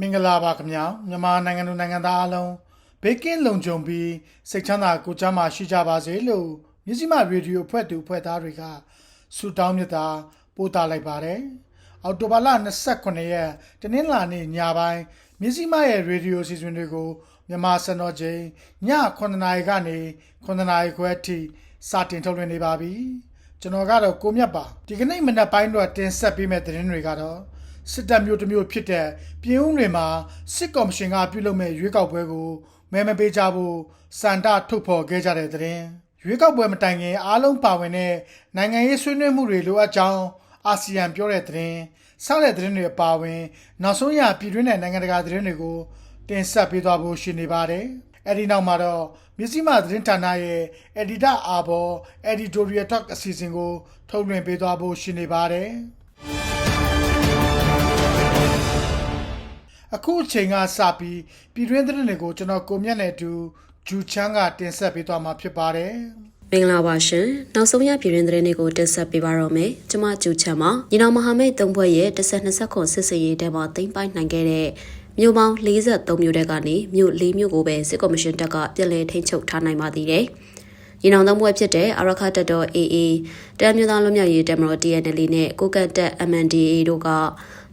မင်္ဂလာပါခင်ဗျာမြန်မာနိုင်ငံသူနိုင်ငံသားအားလုံးဘေးကင်းလုံခြုံပြီးစိတ်ချမ်းသာကိုယ်ချမ်းသာရှိကြပါစေလို့မြစည်းမရေဒီယိုဖွဲ့သူဖွဲ့သားတွေကဆုတောင်းမြတ်တာပို့တာလိုက်ပါတယ်အောက်တိုဘာလ29ရက်တနင်္လာနေ့ညပိုင်းမြစည်းမရဲ့ရေဒီယိုစီစဉ်တွေကိုမြန်မာစံတော်ချိန်ည9:00နာရီကနေ9:00နာရီခွဲအထိစတင်ထုတ်လွှင့်နေပါပြီကျွန်တော်ကတော့ကိုမြတ်ပါဒီကနေ့မနက်ပိုင်းတော့တင်ဆက်ပေးမယ့်သတင်းတွေကတော့ စစ်တပ်မျိုးတစ်မျိုးဖြစ်တဲ့ပြည်ဦးတွေမှာစစ်ကော်မရှင်ကပြုလုပ်မဲ့ရွေးကောက်ပွဲကိုမဲမပေးကြဖို့စန္ဒထုတ်ဖော်ခဲ့ကြတဲ့တဲ့ရင်ရွေးကောက်ပွဲမတိုင်ခင်အားလုံးပါဝင်တဲ့နိုင်ငံရေးဆွေးနွေးမှုတွေလိုအပ်ကြောင်းအာဆီယံပြောတဲ့တဲ့ရင်ဆောက်တဲ့တဲ့ရင်တွေပါဝင် နောက်ဆုံးရပြည်တွင်းနဲ့နိုင်ငံတကာတဲ့ရင်တွေကိုတင်ဆက်ပေးသွားဖို့ရှိနေပါတယ်အဲ့ဒီနောက်မှာတော့မြစည်းမသတင်းဌာနရဲ့ Editor အာဘော Editorial Talk အစီအစဉ်ကိုထုတ်လွှင့်ပေးသွားဖို့ရှိနေပါတယ် အခုအချိန်ကစပြီးပြည်တွင်းသတင်းတွေကိုကျွန်တော်ကိုမြတ်နဲ့အတူဂျူချန်းကတင်ဆက်ပေးသွားမှာဖြစ်ပါတယ်မင်္ဂလာပါရှင်နောက်ဆုံးရပြည်တွင်သတင်းတွေကိုတင်ဆက်ပေးပါတော့မယ်ကျွန်မကျူချမ်းပါညီနောင်မဟာမိတ်သုံးဘွဲ့ရဲ့10-20ခွန်စစ်စင်ရေးတဲမှာတင်ပိုင်နိုင်ခဲ့တဲ့မြို့ပေါင်း43မြို့တဲကနေမြို့၄မြို့ကိုပဲစစ်ကော်မရှင်တပ်ကပြည်လဲထိန်းချုပ်ထားနိုင်ပါသေးတယ်ညီနောင်သုံးဘွဲ့ဖြစ်တဲ့အာရခတပ်တော် AA တမ်းမြို့သားလွတ်မြောက်ရေးတပ်မတော် TNL နဲ့ကိုကတ်တပ် MNDAA တို့က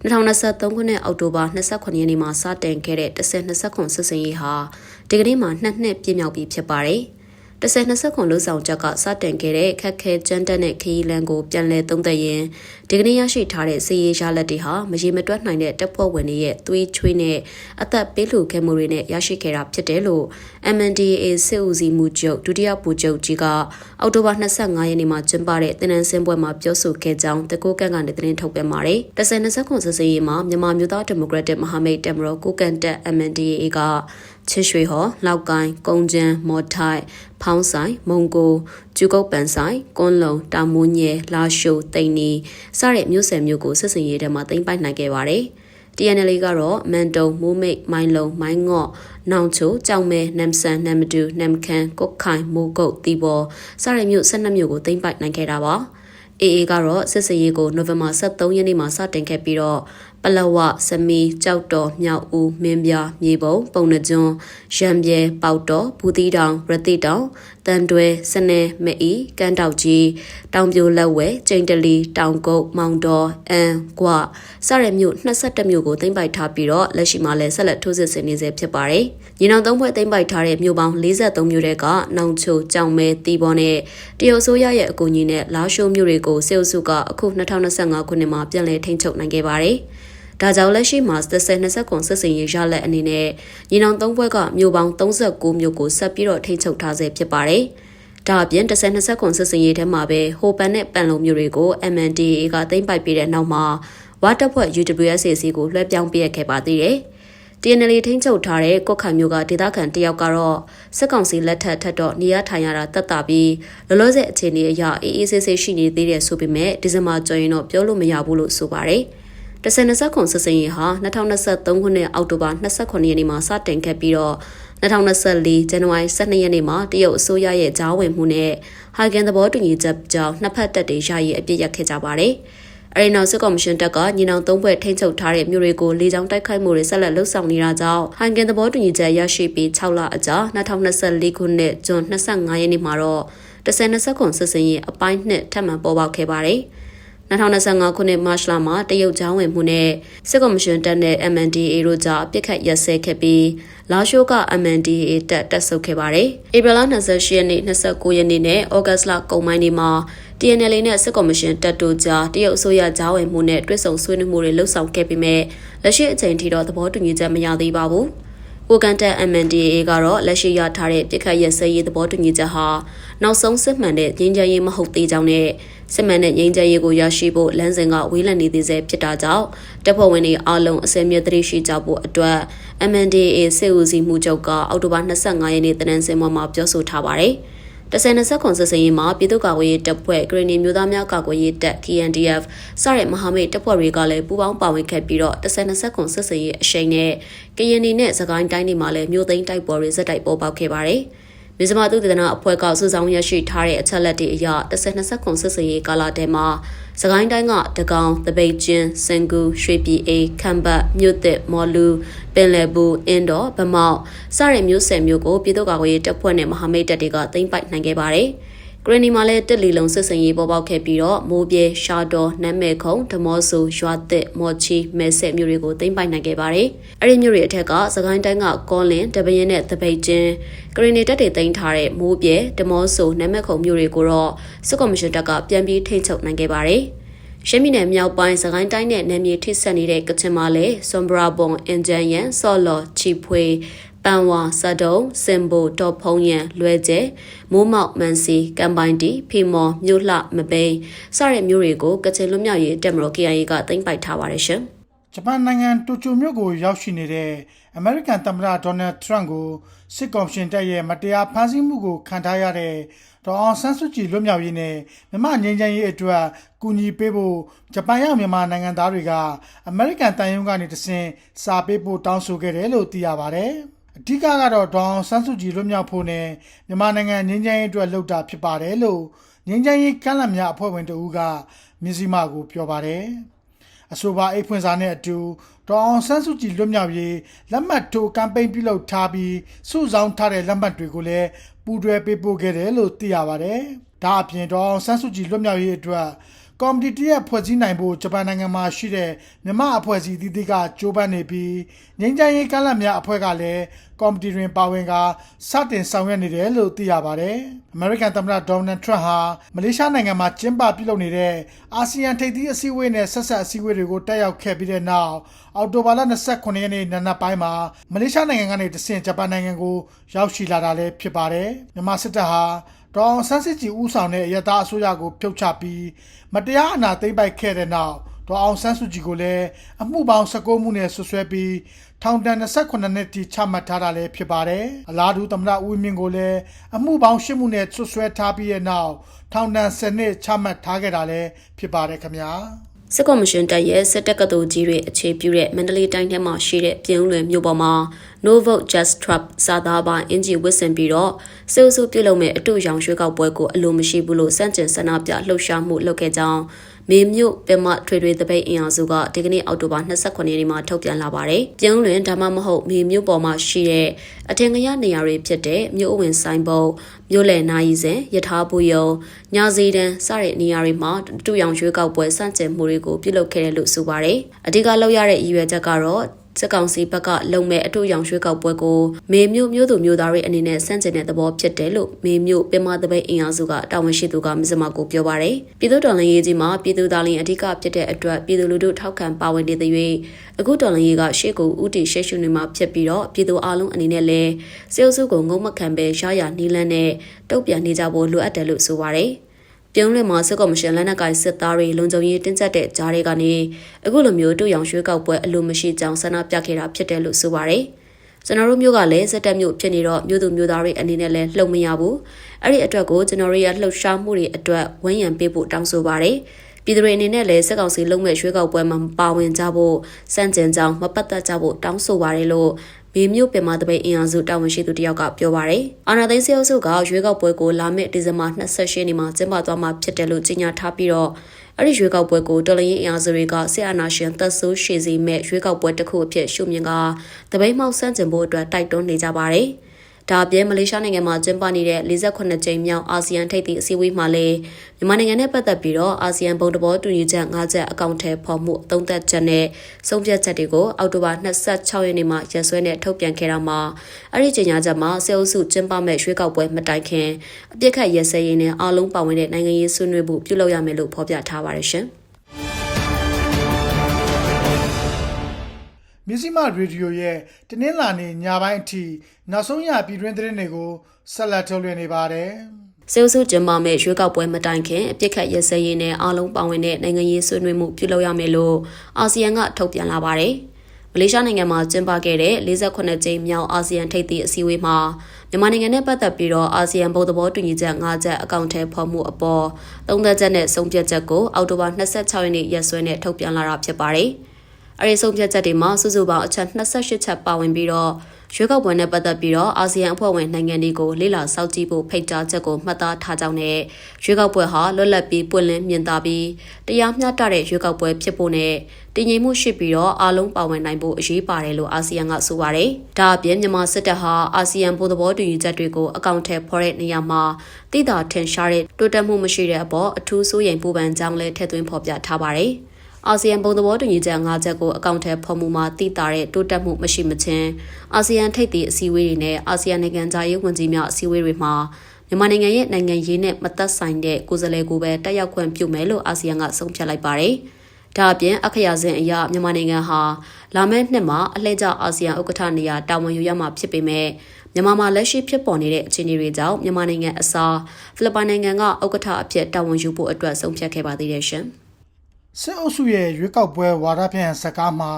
2023ခုနှစ်အောက်တိုဘာ29ရက်နေ့မှာစတင်ခဲ့တဲ့10-20ခွန်စစ်စင်ရေးဟာဒီကနေ့မှာနှစ်နှစ်ပြည့်မြောက်ပြီဖြစ်ပါတယ်။ 10-20ခွန်လို့ဆောင်ချက်ကစတင်ခဲ့တဲ့ခက်ခဲကြမ်းတက်တဲ့ခရီးလမ်းကိုပြန်လည်သုံးသပ်ရင်ဒီကနေ့ရရှိထားတဲ့စီရေးရလက်တွေဟာမရေမတွက်နိုင်တဲ့တပ်ဖွဲ့ဝင်တွေရဲ့သွေးချွေးနဲ့အသက်ပေးလှူခဲ့မှုတွေနဲ့ရရှိခဲ့တာဖြစ်တယ်လို့ MNDAA စစ်ဦးစီးမှုချုပ်ဒုတိယဗိုလ်ချုပ်ကြီးကအောက်တိုဘာ25ရက်နေ့မှာကျင်းပတဲ့တင်နန်းစင်းပွဲမှာပြောဆိုခဲ့ကြောင်းတကူကန့်ကနေသတင်းထုတ်ပြန်ပါတယ်။10-20ခွန်စစ်စေးရေးမှာမြန်မာမျိုးသားဒီမိုကရက်တစ်မဟာမိတ်တက်မတော်ကိုကန့်တက် MNDAA က ချစ်ရွှေဟော်လောက်ကိုင်းကုန်းချမ်းမော်ထိုင်ဖောင်းဆိုင်မုံကိုကျူကုတ်ပန်ဆိုင်ကွန်းလုံတာမွန်းညဲလာရှိုတိန်နီစတဲ့မြို့ဆယ်မြို့ကိုစစ်စင်ရေးထဲမှာတင်ပိုက်နိုင်ခဲ့ပါတယ်။ TNL ကတော့မန်တုံမိုးမိတ်မိုင်းလုံမိုင်းငော့နောင်ချိုကြောင်မဲနမ်ဆန်နမ်မတူနမ်ခန်ကုတ်ခိုင်မိုးကုတ်တီဘောစတဲ့မြို့၁၂မြို့ကိုတင်ပိုက်နိုင်ခဲ့တာပါ။ AA ကတော့စစ်စင်ရေးကိုနိုဝင်ဘာ23ရက်နေ့မှာစတင်ခဲ့ပြီးတော့ ပလဝစမီကြောက်တော်မြောက်ဦးမင်းပြမြေပုံပုံနှကျွန်းရံပြဲပေါတော်ဘူးတီတောင်ရတိတောင်တန်တွဲစနေမအီကန်းတောက်ကြီးတောင်ပြိုလက်ဝဲကျိန်တလီတောင်ကုတ်မောင်တော်အန်ကွစရမြို့22မြို့ကိုသိမ်းပိုက်ထားပြီးတော့လက်ရှိမှာလည်းဆက်လက်ထိုးစစ်ဆင်နေဆဲဖြစ်ပါတယ်။ညီနောင်သုံးဘွဲ့သိမ်းပိုက်ထားတဲ့မြို့ပေါင်း43မြို့တဲကနောင်ချိုကြောင်မဲတီဘောနဲ့တရုတ်ဆိုးရရဲ့အကူအညီနဲ့လာရှိုးမြို့တွေကိုစေအုပ်စုကအခု2025ခုနှစ်မှာပြန်လည်ထိန်းချုပ်နိုင်ခဲ့ပါတယ်။ ဒါကြောင့်လက်ရှိမှာ30-20ခွန်စစ်စင်ရေးရလက်အနေနဲ့ညီနောင်သုံးဘွဲ့ကမြို့ပေါင်း39မြို့ကိုဆက်ပြီးတော့ထိန်းချုပ်ထားဆဲဖြစ်ပါတယ်။ဒါအပြင်30-20ခွန်စစ်စင်ရေးထဲမှာပဲဟိုပန်နဲ့ပန်လုံမြို့တွေကို MNDAA ကသိမ်းပိုက်ပြီးတဲ့နောက်မှာဝါတပ်ဖွဲ့ UWSAC ကိုလွှဲပြောင်းပေးခဲ့ပါသေးတယ်။ TNL ထိန်းချုပ်ထားတဲ့ကွက်ခိုင်မျိုးကဒေသခံတယောက်ကတော့စစ်ကောင်စီလက်ထက်ထက်တော့နေရထိုင်ရတာတက်တာပြီးလောလောဆယ်အခြေအနေအရအေးအေးဆေးဆေးရှိနေသေးတယ်ဆိုပေမဲ့ဒီဇင်ဘာကျော်ရင်တော့ပြောလို့မရဘူးလို့ဆိုပါတယ်။ 1020ခွန်စစ်စင်ရေးဟာ2023ခုနှစ်အောက်တိုဘာ29ရက်နေ့မှာစတင်ခဲ့ပြီးတော့2024ဇန်နဝါရီ12ရက်နေ့မှာတရုတ်အစိုးရရဲ့ကြားဝင်မှုနဲ့ဟာဂန်သဘောတူညီချက်ကြောင့်နှစ်ဖက်တပ်တွေရည်အပြစ်ရက်ခဲ့ကြပါတယ်။အဲဒီနောက်စစ်ကော်မရှင်တပ်ကညီနောင်သုံးဘွဲ့ထိန်းချုပ်ထားတဲ့မြို့တွေကိုလေကြောင်းတိုက်ခိုက်မှုတွေဆက်လက်လှုပ်ဆောင်နေတာကြောင့်ဟန်ဂန်သဘောတူညီချက်ရရှိပြီး6လအကြာ2024ခုနှစ်ဇွန်25ရက်နေ့မှာတော့1020ခွန်စစ်စင်ရေးအပိုင်းနှစ်ထပ်မံပေါ်ပေါက်ခဲ့ပါတယ်။ 2025ခုနှစ်မတ်လမှာတရုတ်ကျောင်းဝင်မှုနဲ့စစ်ကော်မရှင်တပ်နဲ့ MNDAA တို့ကြားပြစ်ခတ်ရက်စဲခဲ့ပြီးလာရှိုးက MNDAA တပ်တက်ဆုပ်ခဲ့ပါတယ်။ဧပြီလ28ရက်နေ့29ရက်နေ့နဲ့ဩဂတ်စ်လကုန်ပိုင်းနေ့မှာ TNL နဲ့စစ်ကော်မရှင်တပ်တို့ကြားတရုတ်အစိုးရကြားဝင်မှုနဲ့တွဲဆုံဆွေးနွေးမှုတွေလှုပ်ဆောင်ခဲ့ပြီးမြဲလက်ရှိအချိန်ထိတော့သဘောတူညီချက်မရသေးပါဘူး။ ကိုကန်တက် MNDAA ကတော့လက်ရှိရထားတဲ့ပြစ်ခတ်ရက်စဲရေးသဘောတူညီချက်ဟာနောက်ဆုံးစစ်မှန်တဲ့ငြိမ်းချမ်းရေးမဟုတ်သေးကြောင်းနဲ့စစ်မှန်တဲ့ငြိမ်းချမ်းရေးကိုရရှိဖို့လမ်းစဉ်ကဝေးလံနေသေးစေဖြစ်တာကြောင့်တပ်ဖွဲ့ဝင်တွေအားလုံးအစဲမြတ်တရရှိကြဖို့အတွက် MNDAA စစ်ဦးစီးမှုချုပ်ကအောက်တိုဘာ25ရက်နေ့တနင်္ဂနွေမှာပြောဆိုထားပါတယ်။ တဆယ်နှစ်ဆက်ခွန်စစ်စင်ရေးမှာပြည်သူ့ကာကွယ်ရေးတပ်ဖွဲ့ဂရနီမျိုးသားများကာကွယ်ရေးတပ် KNDF စတဲ့မဟာမိတ်တပ်ဖွဲ့တွေကလည်းပူးပေါင်းပါဝင်ခဲ့ပြီးတော့တဆယ်နှစ်ဆက်ခွန်စစ်စင်ရေးအရှိန်နဲ့ကရင်နီနဲ့စကိုင်းတိုင်းတွေမှာလည်းမျိုးသိန်းတိုက်ပွဲတွေဇက်တိုက်ပေါ်ပေါက်ခဲ့ပါတယ်။ မြစမသုတေသနအဖွဲ့ကစုဆောင်ရရှိထားတဲ့အချက်လက်တွေအရ10-20ခွန်စစ်စရေးကာလတဲမှာစကိုင်းတိုင်းကတကောင်တပိတ်ချင်းစင်ကူရွှေပြည်အေးခမ်ဘတ်မြို့သစ်မော်လူပင်လယ်ဘူးအင်းတော်ဗမောက်စတဲ့မြို့ဆယ်မြို့ကိုပြည်သူ့ကာကွယ်ရေးတပ်ဖွဲ့နဲ့မဟာမိတ်တပ်တွေကသိမ်းပိုက်နိုင်ခဲ့ပါတယ်။ ဂရနီမှာလည်းတက်လီလုံးစစ်စင်ရေးပေါ်ပေါက်ခဲ့ပြီးတော့မိုးပြဲရှာတော်နမ်းမဲခုံဓမောဆူရွာသစ်မော်ချီမဲဆက်မြို့တွေကိုသိမ်းပိုက်နိုင်ခဲ့ပါတယ်။အဲ့ဒီမြို့တွေအထက်ကစကိုင်းတိုင်းကကောလင်တပရင်နဲ့တပိတ်ချင်းဂရနီတက်တွေသိမ်းထားတဲ့မိုးပြဲဓမောဆူနမ်းမဲခုံမြို့တွေကိုတော့စစ်ကော်မရှင်တပ်ကပြန်ပြီးထိန်းချုပ်နိုင်ခဲ့ပါတယ်။ရှမ်းပြည်နယ်မြောက်ပိုင်းစကိုင်းတိုင်းနဲ့နယ်မြေထိစပ်နေတဲ့ကချင်မာလဲဆွမ်ဘရာဘုံအင်ဂျန်ယန်ဆော်လော်ချီဖွေ ပန်ဝါစတုံစင်ဘိုတော့ဖုံးရန်လွဲကျဲမိုးမောက်မန်စီကမ်ပိုင်တီဖီမော်မြို့လှမပိန်စတဲ့မြို့တွေကိုကချင်လွတ်မြောက်ရေးတပ်မတော် KIA ကသိမ်းပိုက်ထားပါတယ်ရှင်ဂျပန်နိုင်ငံတိုကျိုမြို့ကိုရောက်ရှိနေတဲ့အမေရိကန်သမ္မတဒေါ်နယ်ထရန့်ကိုစစ်ကောင်ရှင်တပ်ရဲ့မတရားဖမ်းဆီးမှုကိုခံထားရတဲ့ဒေါ်အောင်ဆန်းစုကြည်လွတ်မြောက်ရေးနဲ့မြန်မာငြိမ်းချမ်းရေးအတွက်ကူညီပေးဖို့ဂျပန်ရောက်မြန်မာနိုင်ငံသားတွေကအမေရိကန်တန်ယုံကနေတဆင့်စာပေးဖို့တောင်းဆိုခဲ့တယ်လို့သိရပါဗျ။ အဓိကကတော့ဒေါအောင်ဆန်းစုကြည်လွတ်မြောက်ဖို့နဲ့မြန်မာနိုင်ငံငြိမ်းချမ်းရေးအတွက်လှုပ်တာဖြစ်ပါတယ်လို့ငြိမ်းချမ်းရေးကမ်းလှမ်းများအဖွဲ့ဝင်တဦးကမြစည်းမကိုပြောပါတယ်အဆိုပါအိတ်ဖွင့်စာနဲ့အတူဒေါအောင်ဆန်းစုကြည်လွတ်မြောက်ရေးလက်မှတ်ထိုးကမ်ပိန်းပြုလုပ်ထားပြီးစုဆောင်းထားတဲ့လက်မှတ်တွေကိုလည်းပူးတွဲပေးပို့ခဲ့တယ်လို့သိရပါတယ်ဒါအပြင်ဒေါအောင်ဆန်းစုကြည်လွတ်မြောက်ရေးအတွက် ကော်မတီတရက်ဖွဲ့စည်းနိုင်ဖို့ဂျပန်နိုင်ငံမှာရှိတဲ့မြမအဖွဲ့အစည်းတည်တည်ကကြိုးပမ်းနေပြီးငြိမ်းချမ်းရေးကမ်းလှမ်းများအဖွဲ့ကလည်းကော်မတီတွင်ပါဝင်ကစတင်ဆောင်ရွက်နေတယ်လို့သိရပါတယ်။ American သမ္မတဒေါ်နယ်ထရန့်ဟာမလေးရှားနိုင်ငံမှာကျင်းပပြုလုပ်နေတဲ့အာဆီယံထိပ်သီးအစည်းအဝေးနဲ့ဆက်ဆက်အစည်းအဝေးတွေကိုတက်ရောက်ခဲ့ပြီးတဲ့နောက်အောက်တိုဘာလ29ရက်နေ့နံနက်ပိုင်းမှာမလေးရှားနိုင်ငံကနေတဆင့်ဂျပန်နိုင်ငံကိုရောက်ရှိလာတာလည်းဖြစ်ပါတယ်။မြန်မာစစ်တပ်ဟာ ဒေါအောင်ဆန်းစစ်ကြည်ဦးဆောင်တဲ့ရတာအစိုးရကိုဖြုတ်ချပြီးမတရားအနာသိမ်းပိုက်ခဲ့တဲ့နောက်ဒေါအောင်ဆန်းစုကြည်ကိုလည်းအမှုပေါင်း19မှုနဲ့ဆွဆွဲပြီးထောင်ဒဏ်28နှစ်ထိချမှတ်ထားတာလည်းဖြစ်ပါတယ်။အလားတူသမ္မတဦးမြင့်ကိုလည်းအမှုပေါင်း10မှုနဲ့ဆွဆွဲထားပြီးတဲ့နောက်ထောင်ဒဏ်10နှစ်ချမှတ်ထားခဲ့တာလည်းဖြစ်ပါတယ်ခင်ဗျာ။ စစ်ကော်မရှင်တပ်ရဲ့စစ်တပ်ကတော်ကြီးတွေအခြေပြုတဲ့မန္တလေးတိုင်းထဲမှာရှိတဲ့ပြည်ဦးလွင်မြို့ပေါ်မှာ No Vote Just Trump စာသားပိုင်းအင်ဂျီဝစ်ဆင်ပြီးတော့စေအုပ်စုပြုလုပ်မဲ့အတူရောင်ရွှေကောက်ပွဲကိုအလိုမရှိဘူးလို့စန့်ကျင်ဆန္ဒပြလှုပ်ရှားမှုလုပ်ခဲ့ကြောင်း မေမြို့ပင်မထွေထွေတပိတ်အင်အားစုကဒီကနေ့အောက်တိုဘာ29ရက်နေ့မှာထုတ်ပြန်လာပါတယ်။ပြုံးလွင်ဒါမှမဟုတ်မေမြို့ပေါ်မှာရှိတဲ့အထင်ကရနေရာတွေဖြစ်တဲ့မြို့အဝင်ဆိုင်ပုတ်မြို့လယ်နာရီစဉ်ယထာဘူယုံညစီတန်းစတဲ့နေရာတွေမှာတူရောင်ရွှေကောက်ပွဲစန့်ကျင်မှုတွေကိုပြုလုပ်ခဲ့တယ်လို့ဆိုပါတယ်။အဓိကလောက်ရတဲ့ရည်ရွယ်ချက်ကတော့ စစ်ကောင်စီဘက်ကလုံမဲ့အထူးရောင်ရွှေကောက်ပွဲကိုမေမျိုးမျိုးသူမျိုးသားတွေအနေနဲ့စန့်ကျင်တဲ့သဘောဖြစ်တယ်လို့မေမျိုးပင်မသပိတ်အင်အားစုကတာဝန်ရှိသူကမစမကိုပြောပါရယ်ပြည်သူတော်လှန်ရေးကြီးမှာပြည်သူသားလင်အဓိကဖြစ်တဲ့အတွက်ပြည်သူလူထုထောက်ခံပါဝင်နေတဲ့၍အခုတော်လှန်ရေးကရှေ့ကိုဥတီရှေ့ရှုနေမှာဖြစ်ပြီးတော့ပြည်သူအလုံးအနေနဲ့လည်းစေအုပ်စုကိုငုံမခံပဲရရနီးလန်းနဲ့တုတ်ပြန်နေကြဖို့လိုအပ်တယ်လို့ဆိုပါရယ် ပြုံးလွင်မှာစစ်ကော်မရှင်လက်နက်ကိုင်စစ်သားတွေလုံခြုံရေးတင်းကျပ်တဲ့ကြားတွေကနေအခုလိုမျိုးတူရောင်ရွှေကောက်ပွဲအလိုမရှိကြောင်းဆန္ဒပြခဲ့တာဖြစ်တယ်လို့ဆိုပါရယ်ကျွန်တော်တို့မျိုးကလည်းစက်တက်မျိုးဖြစ်နေတော့မျိုးသူမျိုးသားတွေအနေနဲ့လည်းလှုပ်မရဘူးအဲ့ဒီအတွက်ကိုကျွန်တော်တို့ရဲ့လှုပ်ရှားမှုတွေအတွက်ဝန်းရံပေးဖို့တောင်းဆိုပါရယ်ပြည်သူတွေအနေနဲ့လည်းစက်ကောင်စီလုံးမဲ့ရွှေကောက်ပွဲမှာပါဝင်ကြဖို့စန့်ကျင်ကြောင်းမပတ်သက်ကြဖို့တောင်းဆိုပါရယ်လို့ မေမြို့ပင်မတပိတ်အင်အားစုတာဝန်ရှိသူတယောက်ကပြောပါရယ်အာနာသိန်းစေအုပ်စုကရွေးကောက်ပွဲကိုလာမယ့်ဒီဇင်ဘာ28ရက်နေ့မှာကျင်းပသွားမှာဖြစ်တယ်လို့ကြေညာထားပြီးတော့အဲ့ဒီရွေးကောက်ပွဲကိုတော်လရင်အင်အားစုတွေကဆီအာနာရှင်သက်ဆိုးရှည်စီမဲ့ရွေးကောက်ပွဲတစ်ခုအဖြစ်ရှုမြင်ကတပိတ်မောက်ဆန့်ကျင်ဖို့အတွက်တိုက်တွန်းနေကြပါတယ်။တ ဒါအပြင်မလေးရှားနိုင်ငံမှာကျင်းပနေတဲ့48ကြိမ်မြောက်အာဆီယံထိပ်သီးအစည်းအဝေးမှာလည်းမြန်မာနိုင်ငံနဲ့ပတ်သက်ပြီးတော့အာဆီယံဘုံသဘောတူညီချက်၅ချက်အကောင့်ထဲပေါ်မှုအသုံးသက်ချက်နဲ့ဆုံးဖြတ်ချက်တွေကိုအောက်တိုဘာ26ရက်နေ့မှာရက်စွဲနဲ့ထုတ်ပြန်ခဲ့တာမှာအဲ့ဒီကြေညာချက်မှာစေအုပ်စုကျင်းပမဲ့ရွေးကောက်ပွဲမတိုင်ခင်အပြစ်ခတ်ရက်စဲရေးနဲ့အားလုံးပါဝင်တဲ့နိုင်ငံရေးဆွေးနွေးမှုပြုလုပ်ရမယ်လို့ဖော်ပြထားပါတယ်ရှင်။ မြစည်းမရေဒီယိုရဲ့တနင်္လာနေ့ညပိုင်းအထိနောက်ဆုံးရပြည်တွင်းသတင်းတွေကိုဆက်လက်ထုတ်လွှင့်နေပါတယ်။စေအုပ်စုကျင်းပမဲ့ရွေးကောက်ပွဲမတိုင်ခင်အပြစ်ခတ်ရစဲရေးနဲ့အားလုံးပါဝင်တဲ့နိုင်ငံရေးဆွေးနွေးမှုပြုလုပ်ရမယ်လို့အာဆီယံကထုတ်ပြန်လာပါတယ်။မလေးရှားနိုင်ငံမှာကျင်းပခဲ့တဲ့48ကြိမ်မြောက်အာဆီယံထိပ်သီးအစည်းအဝေးမှာမြန်မာနိုင်ငံနဲ့ပတ်သက်ပြီးတော့အာဆီယံဘုံသဘောတူညီချက်၅ချက်အကောင့်ထဲပေါ်မှုအပေါ်သုံးသက်ချက်နဲ့ဆုံးဖြတ်ချက်ကိုအောက်တိုဘာ26ရက်နေ့ရက်စွဲနဲ့ထုတ်ပြန်လာတာဖြစ်ပါတယ်။ အဲဒီဆုံးဖြတ်ချက်တွေမှာစုစုပေါင်းအချက်28ချက်ပါဝင်ပြီးတော့ရွေးကောက်ပွဲနဲ့ပတ်သက်ပြီးတော့အာဆီယံအဖွဲ့ဝင်နိုင်ငံတွေကိုလေ့လာစောင့်ကြည့်ဖို့ဖိတ်ကြားချက်ကိုမှတ်သားထားကြောင်းနဲ့ရွေးကောက်ပွဲဟာလွတ်လပ်ပြီးပွင့်လင်းမြင်သာပြီးတရားမျှတတဲ့ရွေးကောက်ပွဲဖြစ်ဖို့နဲ့တည်ငြိမ်မှုရှိပြီးတော့အားလုံးပါဝင်နိုင်ဖို့အရေးပါတယ်လို့အာဆီယံကဆိုပါတယ်။ဒါအပြင်မြန်မာစစ်တပ်ဟာအာဆီယံဘုံသဘောတူညီချက်တွေကိုအကောင့်ထဲဖော်တဲ့နေရာမှာတည်တာထင်ရှားတဲ့တိုးတက်မှုမရှိတဲ့အပေါ်အထူးစိုးရိမ်ပူပန်ကြောင်းလည်းထည့်သွင်းဖော်ပြထားပါတယ်။ အာဆီယံဘုံသဘောတူညီချက်၅ချက်ကိုအကောင့်ထဲဖော်မှုမှာတည်တာတဲ့တိုးတက်မှုမရှိမချင်းအာဆီယံထိပ်သီးအစည်းအဝေးတွေနဲ့အာဆီယံနိုင်ငံသားရေးဝန်ကြီးများအစည်းအဝေးတွေမှာမြန်မာနိုင်ငံရဲ့နိုင်ငံရေးနဲ့မသက်ဆိုင်တဲ့ကိုယ်စားလှယ်ကိုပဲတက်ရောက်ခွင့်ပြုမယ်လို့အာဆီယံကဆုံးဖြတ်လိုက်ပါတယ်။ဒါအပြင်အခရာစဉ်အရမြန်မာနိုင်ငံဟာလာမယ့်နှစ်မှာအလှည့်ကျအာဆီယံဥက္ကဋ္ဌနေရာတာဝန်ယူရမှာဖြစ်ပေမဲ့မြန်မာမှာလက်ရှိဖြစ်ပေါ်နေတဲ့အခြေအနေတွေကြောင့်မြန်မာနိုင်ငံအစားဖိလစ်ပိုင်နိုင်ငံကဥက္ကဋ္ဌအဖြစ်တာဝန်ယူဖို့အတွက်ဆုံးဖြတ်ခဲ့ပါသေးတယ်ရှင်။ စစ်အုပ်စုရဲ့ရွေးကောက်ပွဲဝါဒဖြန့်စကားမှာ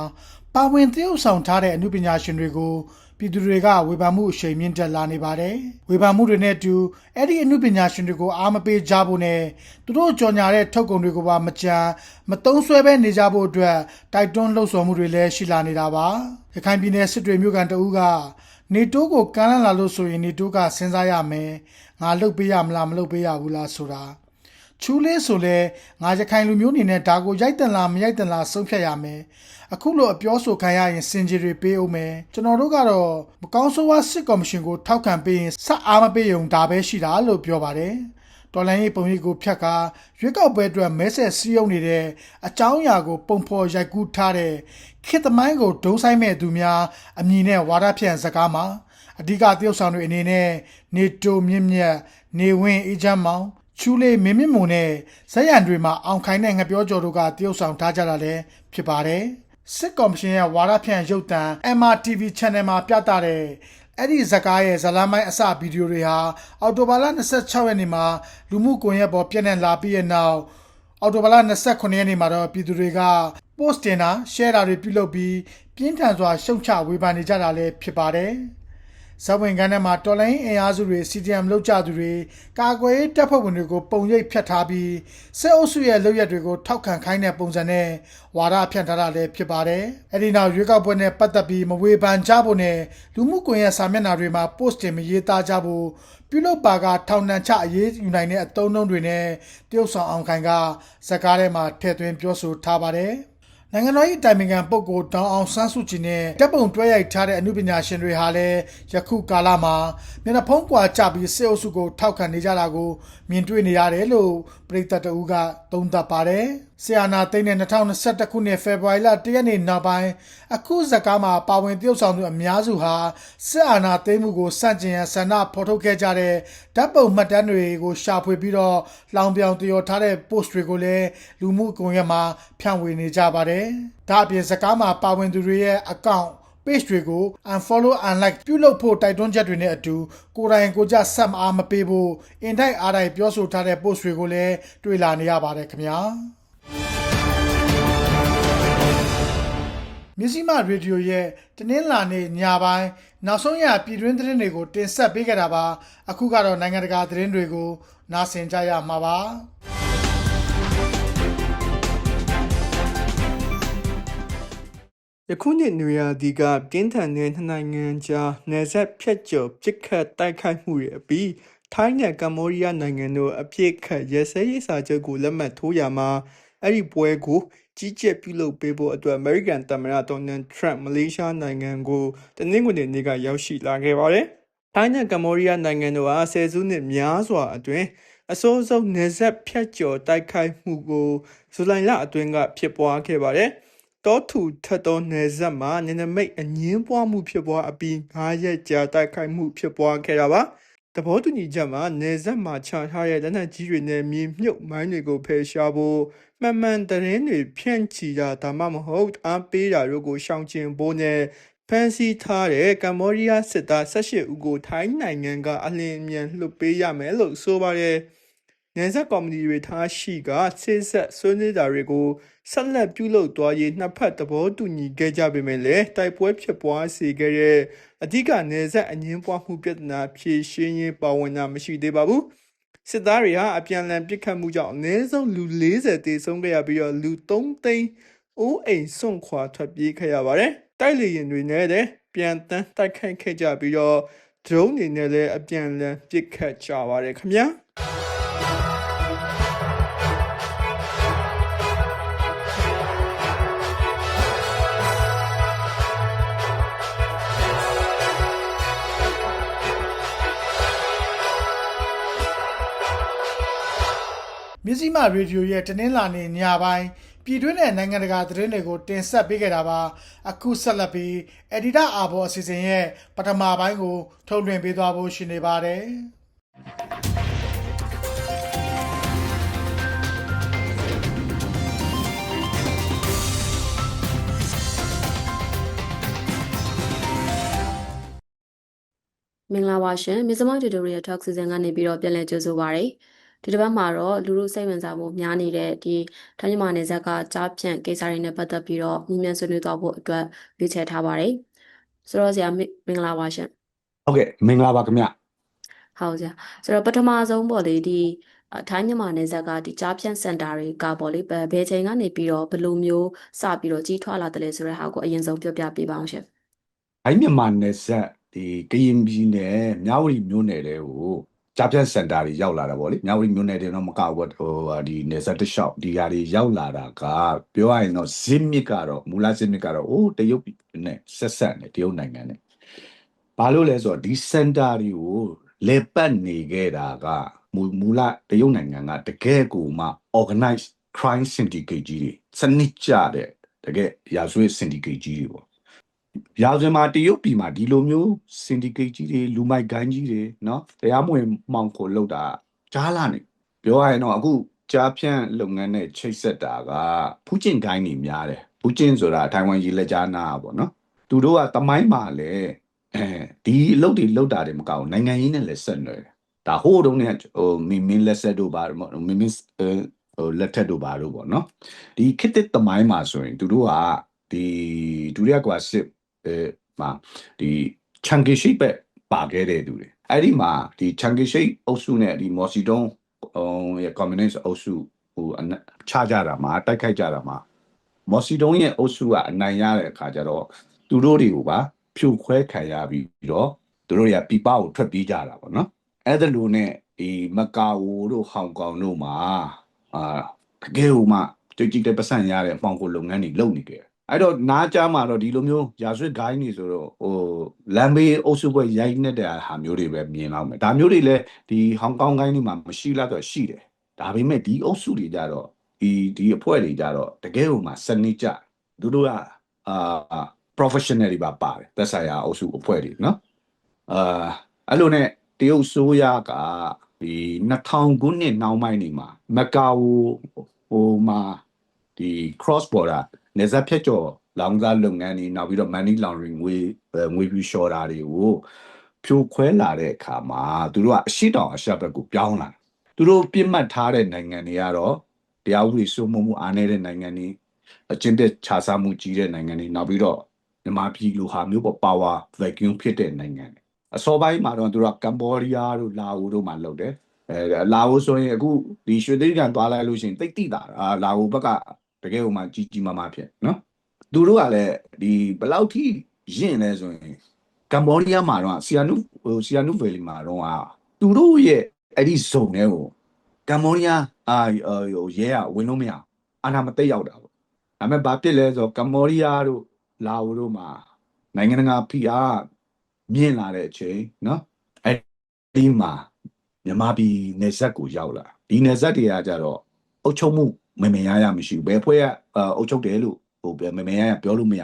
ပါဝင်သရုပ်ဆောင်ထားတဲ့အမှုပညာရှင်တွေကိုပြည်သူတွေကဝေဖန်မှုအရှိန်မြင့်တက်လာနေပါတယ်။ဝေဖန်မှုတွေနဲ့အတူအဲ့ဒီအမှုပညာရှင်တွေကိုအားမပေးကြဖို့နဲ့သူတို့ကြော်ညာတဲ့ထုတ်ကုန်တွေကိုပါမကြမ်းမတုံးဆွဲပဲနေကြဖို့အတွက်တိုက်တွန်းလှုံ့ဆော်မှုတွေလည်းရှိလာနေတာပါ။ရခိုင်ပြည်နယ်စစ်တွေမြို့ကန်တအူးကနေတိုးကိုကမ်းလှမ်းလာလို့ဆိုရင်နေတိုးကစဉ်းစားရမယ်။ငါလှုပ်ပေးရမလားမလှုပ်ပေးရဘူးလားဆိုတာ။ ချူးလေးဆိုလဲငါရခိုင်လူမျိုးအနေနဲ့ဒါကိုရိုက်တန်လားမရိုက်တန်လားဆုံးဖြတ်ရမယ်အခုလိုအပြောဆိုခံရရင်စင်ကြီးတွေပေးအောင်မယ်ကျွန်တော်တို့ကတော့မကောင်းဆိုးဝါးစစ်ကော်မရှင်ကိုထောက်ခံပေးရင်ဆက်အားမပေးုံဒါပဲရှိတာလို့ပြောပါတယ်တော်လိုင်းရေးပုံရိပ်ကိုဖြတ်ကာရွေးကောက်ပွဲအတွက်မဲဆက်စည်းရုံးနေတဲ့အကြောင်းအရာကိုပုံဖော်ရိုက်ကူးထားတဲ့ခေတ်သမိုင်းကိုဒုံဆိုင်မဲ့သူများအမည်နဲ့ဝါဒဖြန့်စကားမှာအဓိကတရုတ်ဆောင်တွေအနေနဲ့နေတိုမြင့်မြတ်နေဝင်းအေးချမ်းမောင် ချူလေးမင်းမြင့်မုံနဲ့ဇက်ရံတွေမှာအောင်ခိုင်တဲ့ငပြောကျော်တို့ကတရုတ်ဆောင်ထားကြတာလည်းဖြစ်ပါတယ်စစ်ကော်မရှင်ရဲ့ဝါဒဖြန့်ရုပ်သံ MRTV Channel မှာပြသတဲ့အဲ့ဒီဇကားရဲ့ဇလမ်းမိုင်းအစဗီဒီယိုတွေဟာအော်တိုဘာလ26ရက်နေ့မှာလူမှုကွန်ရက်ပေါ်ပြန့်နှံ့လာပြီးတဲ့နောက်အော်တိုဘာလ29ရက်နေ့မှာတော့ပြည်သူတွေက post တင်တာ share တာတွေပြုလုပ်ပြီးပြင်းထန်စွာရှုံချဝေဖန်နေကြတာလည်းဖြစ်ပါတယ်။ ဇဝင်ကန်းထဲမှာတော်လိုင်းအင်အားစုတွေ CDM လောက်ကြသူတွေကာကွယ်တပ်ဖွဲ့ဝင်တွေကိုပုံရိပ်ဖြတ်ထားပြီးစစ်အုပ်စုရဲ့လုပ်ရက်တွေကိုထောက်ခံခိုင်းတဲ့ပုံစံနဲ့ဝါဒဖြန့်ထားတာလည်းဖြစ်ပါတယ်။အဲဒီနောက်ရွေးကောက်ပွဲနဲ့ပတ်သက်ပြီးမဝေဖန်ကြဖို့နဲ့လူမှုကွန်ရက်စာမျက်နှာတွေမှာ post တင်မရေးသားကြဖို့ပြုလုပ်ပါကထောင်နှံချအရေးယူနိုင်တဲ့အသုံးအနှုန်းတွေနဲ့တရုတ်ဆောင်အောင်ခိုင်ကဇကားထဲမှာထည့်သွင်းပြောဆိုထားပါတယ်။ နိုင်ငံတော်၏တိုင်ပင်ခံပုဂ္ဂိုလ်တောင်အောင်ဆန်းစုကြည်နဲ့တပ်ပုံတွဲရိုက်ထားတဲ့အမှုပညာရှင်တွေဟာလည်းယခုကာလမှာမျက်နှာဖုံးကွာကြပြီးစစ်အုပ်စုကိုထောက်ခံနေကြတာကိုမြင်တွေ့နေရတယ်လို့ ပြည်သက်တအူးကသုံးသပ်ပါတယ်။ဆီယနာသိန်းနဲ့2021ခုနှစ်ဖေဖော်ဝါရီလ1ရက်နေ့နောက်ပိုင်းအခုဇကားမှာပါဝင်တရုတ်ဆောင်သူအများစုဟာစစ်အာဏာသိမ်းမှုကိုစန့်ကျင်ရန်ဆန္ဒဖော်ထုတ်ခဲ့ကြတဲ့ဓာတ်ပုံမှတ်တမ်းတွေကိုရှာဖွေပြီးတော့လောင်ပြောင်တရော်ထားတဲ့ post တွေကိုလည်းလူမှုကွန်ရက်မှာဖြန့်ဝေနေကြပါတယ်။ဒါအပြင်ဇကားမှာပါဝင်သူတွေရဲ့ account page တွေကို unfollow unlike ပြုလုပ်ဖို့တိုက်တွန်းချက်တွေနဲ့အတူကိုယ်တိုင်ကိုကြဆက်မအားမပေးဖို့အင်တိုက်အားတိုက်ပြောဆိုထားတဲ့ post တွေကိုလည်းတွေ့လာနေရပါတယ်ခင်ဗျာမြစည်းမရေဒီယိုရဲ့တနင်္လာနေ့ညပိုင်းနောက်ဆုံးရပြည်တွင်းသတင်းတွေကိုတင်ဆက်ပေးကြတာပါအခုကတော့နိုင်ငံတကာသတင်းတွေကိုနားဆင်ကြရမှာပါ ယခုနှစ်နွေရာသီကပြင်းထန်တဲ့နှစ်နိုင်ငံကြားနယ်စပ်ဖြတ်ကျော်ပစ်ခတ်တိုက်ခိုက်မှုတွေအပြီးထိုင်းနဲ့ကမ္ဘောဒီးယားနိုင်ငံတို့အပြစ်ခတ်ရဲစဲရေးစာချုပ်ကိုလက်မှတ်ထိုးရမှာအဲ့ဒီပွဲကိုကြီးကြပ်ပြုလုပ်ပေးဖို့အတွက် American သမ္မတ Donald Trump မလေးရှားနိုင်ငံကိုတနင်္ဂနွေနေ့ကရောက်ရှိလာခဲ့ပါတယ်ထိုင်းနဲ့ကမ္ဘောဒီးယားနိုင်ငံတို့ဟာဆယ်စုနှစ်များစွာအတွင်းအစိုးဆုံးနေဆက်ဖြတ်ကျော်တိုက်ခိုက်မှုကိုဇူလိုင်လအတွင်းကဖြစ်ပွားခဲ့ပါတယ်။ တောထူထက်သောနေဆက်မှာနနမိတ်အငင်းပွားမှုဖြစ်ပွားအပြီး9ရက်ကြာတိုက်ခိုက်မှုဖြစ်ပွားခဲ့တာပါ။တဘောတူညီချက်မှာနေဆက်မှာချထားတဲ့လက်နက်ကြီးတွေနဲ့မြေမြုပ်မိုင်းတွေကိုဖယ်ရှားဖို့မှန်မှန်တရင်တွေဖြန့်ချီတာဒါမှမဟုတ်အားပေးတာတို့ကိုရှောင်ကျဉ်ဖို့နဲ့ဖန်စီထားတဲ့ကမ္ဘောဒီးယားစစ်သား18ဦးကိုထိုင်းနိုင်ငံကအလင်းအမြန်လွှတ်ပေးရမယ်လို့ဆိုပါတယ်။ နယ်စပ်ကော်မတီတွေထားရှိကစစ်ဆက်ဆွေးနွေးတာတွေကိုဆက်လက်ပြုလုပ်သွားရေးနှစ်ဖက်သဘောတူညီခဲ့ကြပေမဲ့လည်းတိုက်ပွဲဖြစ်ပွားစေခဲ့တဲ့အဓိကနယ်စပ်အငင်းပွားမှုပြဿနာဖြေရှင်းရေးပါဝင်တာမရှိသေးပါဘူး။စစ်သားတွေဟာအပြန်အလှန်ပစ်ခတ်မှုကြောင့်အနည်းဆုံးလူ40တေဆုံးခဲ့ရပြီးတော့လူ3သိန်းအိုးအိမ်စွန့်ခွာထွက်ပြေးခဲ့ရပါတယ်။တိုက်လေရင်တွေနဲ့တဲ့ပြန်တန်းတိုက်ခိုက်ခဲ့ကြပြီးတော့ drone တွေနဲ့လည်းအပြန်အလှန်ပစ်ခတ်ကြပါတယ်ခင်ဗျာ။ မြစည်းမရေဒီယိုရဲ့တင်းနှင်းလာနေညပိုင်းပြည်တွင်းနဲ့နိုင်ငံတကာသတင်းတွေကိုတင်ဆက်ပေးခဲ့တာပါအခုဆက်လက်ပြီး Editor အာဘော်အစီအစဉ်ရဲ့ပထမပိုင်းကို ထုတ်လွှင့်ပေးသွားဖို့ရှိနေပါတယ်မင်္ဂလာပါရှင်မြစမောက်တူတိုရီယယ် talk season ကနေပြီးတော့ပြန်လည်ကြိုဆိုပါရစေ ဒီတစ်ပတ်မှာတော့လူလူစိတ်ဝင်စားမှုများနေတဲ့ဒီထိုင်းမြန်မာနယ်စပ်ကကြားဖြန့်ကိစ္စတွေနဲ့ပတ်သက်ပြီးတော့မြင်မြန်ဆွေးနွေးသွားဖို့အတွက်ရွေးချယ်ထားပါတယ်ဆိုတော့ဆရာမင်မင်္ဂလာပါရှင်ဟုတ်ကဲ့မင်္ဂလာပါခင်ဗျဟုတ်ဆရာဆိုတော့ပထမဆုံးပေါ့လေဒီအထိုင်းမြန်မာနယ်စပ်ကဒီကြားဖြန့်စင်တာတွေကပေါ့လေဘယ်ဘယ်ချိန်ကနေပြီးတော့ဘယ်လိုမျိုးစပြီးတော့ကြီးထွားလာတယ်လဲဆိုတဲ့ဟာကိုအရင်ဆုံးပြောပြပေးပါအောင်ရှင်အိုင်းမြန်မာနယ်ဆက်ဒီကရင်ပြည်နယ်မြဝတီမြို့နယ်တွေကို ကြားဖြတ်စင်တာတွေရောက်လာတာဗောလေမြဝတီမြို့နယ်တွေတော့မကဘူးပေါ့ဟိုဟာဒီနယ်ဆက်တစ်လျှောက်ဒီဟာတွေရောက်လာတာကပြောရရင်တော့ဇစ်မြစ်ကတော့မူလဇစ်မြစ်ကတော့အိုးတရုတ်ပြည်နဲ့ဆက်ဆက်နေတရုတ်နိုင်ငံနဲ့ဘာလို့လဲဆိုတော့ဒီစင်တာတွေကိုလေပတ်နေခဲ့တာကမူမူလတရုတ်နိုင်ငံကတကယ်ကိုမှ organized crime syndicate ကြီးတွေစနစ်ကျတဲ့တကယ်ရာဇဝတ် syndicate ကြီးတွေပေါ့ ရာဇဝင်မှာတရုတ်ပြည်မှာဒီလိုမျိုးစင်ဒီကိတ်ကြီးတွေလူမိုက်ဂိုင်းကြီးတွေနော်တရားမဝင်မှောင်ခိုလောက်တာကြားလာနေပြောရရင်တော့အခုကြားဖြန့်လုပ်ငန်းနဲ့ချိတ်ဆက်တာကဖူးကျင်ဂိုင်းတွေများတယ်ဖူးကျင်ဆိုတာထိုင်ဝမ်ကြီးလက်ကြားနာပေါ့နော်သူတို့ကတမိုင်းမှာလည်းအဲဒီအလုပ်တွေလုပ်တာတွေမကောင်းနိုင်ငံရေးနဲ့လည်းဆက်နွယ်တယ်ဒါဟိုးတုန်းကဟိုမင်းမင်းလက်ဆက်တို့ပါမင်းမင်းဟိုလက်ထက်တို့ပါတို့ပေါ့နော်ဒီခေတ်သစ်တမိုင်းမှာဆိုရင်သူတို့ကဒီဒုတိယကွာစစ် မှာဒီချန်ကီရှိပဲပါခဲ့တဲ့သူတွေအဲ့ဒီမှာဒီချန်ကီရှိအုပ်စုနဲ့ဒီမော်စီတုံးဟိုရဲ့ကွန်မြူနစ်အုပ်စုဟိုအနချကြတာမှာတိုက်ခိုက်ကြတာမှာမော်စီတုံးရဲ့အုပ်စုကအနိုင်ရတဲ့အခါကျတော့သူတို့တွေကိုပါဖြိုခွဲခံရပြီးတော့သူတို့ရပြပကိုထွက်ပြေးကြတာပေါ့နော်အဲ့ဒါလိုနဲ့ဒီမကာဝိုတို့ဟောင်ကောင်တို့မှာအာတကယ်ဟိုမှကြိတ်ကြိတ်တဲ့ပတ်စံရတဲ့ပေါင်ကိုလုပ်ငန်းတွေလုပ်နေကြတယ် အဲ့တော့နားကြားမှာတော့ဒီလိုမျိုးရာဇဝတ်ဂိုင်းတွေဆိုတော့ဟိုလမ်းဘေးအုပ်စုပွဲရိုက်နေတဲ့ဟာမျိုးတွေပဲမြင်လောက်မယ်ဒါမျိုးတွေလည်းဒီဟောင်ကောင်ဂိုင်းတွေမှာမရှိလားတော့ရှိတယ်ဒါပေမဲ့ဒီအုပ်စုတွေကြတော့ဒီဒီအဖွဲ့တွေကြတော့တကယ်ဟိုမှာစနစ်ကြသူတို့ကအာ professional တွေပါပါတယ်သက်ဆိုင်ရာအုပ်စုအဖွဲ့တွေနော်အာအဲ့လိုနဲ့တရုတ်ဆိုးရကဒီ2000ခုနှစ်နောက်ပိုင်းနေမှာမကာဝိုဟိုမှာဒီ cross border နေဆက်ဖြတ်ကျော်လောင်စားလုပ်ငန်းတွေနောက်ပြီးတော့ money laundering ငွေအဲငွေပြူလျှော်တာတွေကိုဖြိုခွဲလာတဲ့အခါမှာသူတို့ကအရှိတောင်အရှက်ဘက်ကိုပြောင်းလာတယ်သူတို့ပြစ်မှတ်ထားတဲ့နိုင်ငံတွေကတော့တရားဥပဒေစိုးမိုးမှုအားနည်းတဲ့နိုင်ငံတွေအကျင့်တဲ့ခြားစားမှုကြီးတဲ့နိုင်ငံတွေနောက်ပြီးတော့မြန်မာပြည်လိုဟာမျိုးပေါ့ power vacuum ဖြစ်တဲ့နိုင်ငံတွေအစောပိုင်းမှာတော့သူတို့ကကမ္ဘောဒီးယားတို့လာအိုတို့မှာလုပ်တယ်အဲလာအိုဆိုရင်အခုဒီရွှေသိန်းကန်သွားလိုက်လို့ရှိရင်တိတ်တိတာအာလာအိုဘက်က တကယ်ဟိုမှာကြီးကြီးမားမားဖြစ်နော်သူတို့ကလည်းဒီဘယ်လောက်ထိရင့်လဲဆိုရင်ကမ္ဘောဒီးယားမှာတော့ဆီယာနုဟိုဆီယာနုဗယ်လီမှာတော့သူတို့ရဲ့အဲ့ဒီဇုံတွေကိုကမ္ဘောဒီးယားအာဟိုရဲကဝင်လို့မရအောင်အာဏာမသိရောက်တာပေါ့ဒါပေမဲ့ဘာဖြစ်လဲဆိုတော့ကမ္ဘောဒီးယားတို့လာအိုတို့မှာနိုင်ငံတကာဖိအားမြင့်လာတဲ့အချိန်နော်ဒီမှာမြန်မာပြည်နေဆက်ကိုရောက်လာဒီနေဆက်တွေကကြတော့အုပ်ချုပ်မှု မမင်ရရမရှိဘူးဘယ်ဖွဲ့ကအုပ်ချုပ်တယ်လို့ဟိုမမင်ရရပြောလို့မရ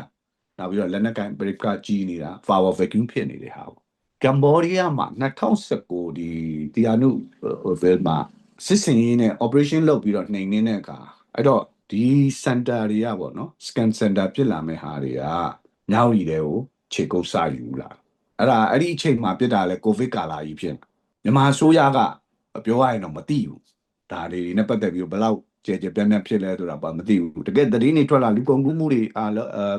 နောက်ပြီးတော့လက်နက်ကန်ပရိကကြီးနေတာ power vacuum ဖြစ်နေတဲ့ဟာပေါ့ကမ်ဘောဒီးယားမှာ2019ဒီတီယာနုဟိုဘယ်မှာစစ်စင်ရေးနဲ့ operation လုပ်ပြီးတော့နှိမ်နေတဲ့အခါအဲ့တော့ဒီ center တွေကပေါ့နော် scan center ဖြစ်လာမဲ့ဟာတွေကညောင်ရီတွေကိုခြေကုပ်စယူလာအဲ့ဒါအဲ့ဒီအချိန်မှာပြစ်တာလဲကိုဗစ်ကာလာကြီးဖြစ်နေမြန်မာဆိုရကပြောရရင်တော့မသိဘူးဒါတွေနဲ့ပတ်သက်ပြီးတော့ဘယ်လောက် ကြဲကြဲပြန့်ပြန့်ဖြစ်လဲဆိုတာပါမသိဘူးတကယ်သတင်းတွေထွက်လာလူကုန်ကူးမှုတွေအာ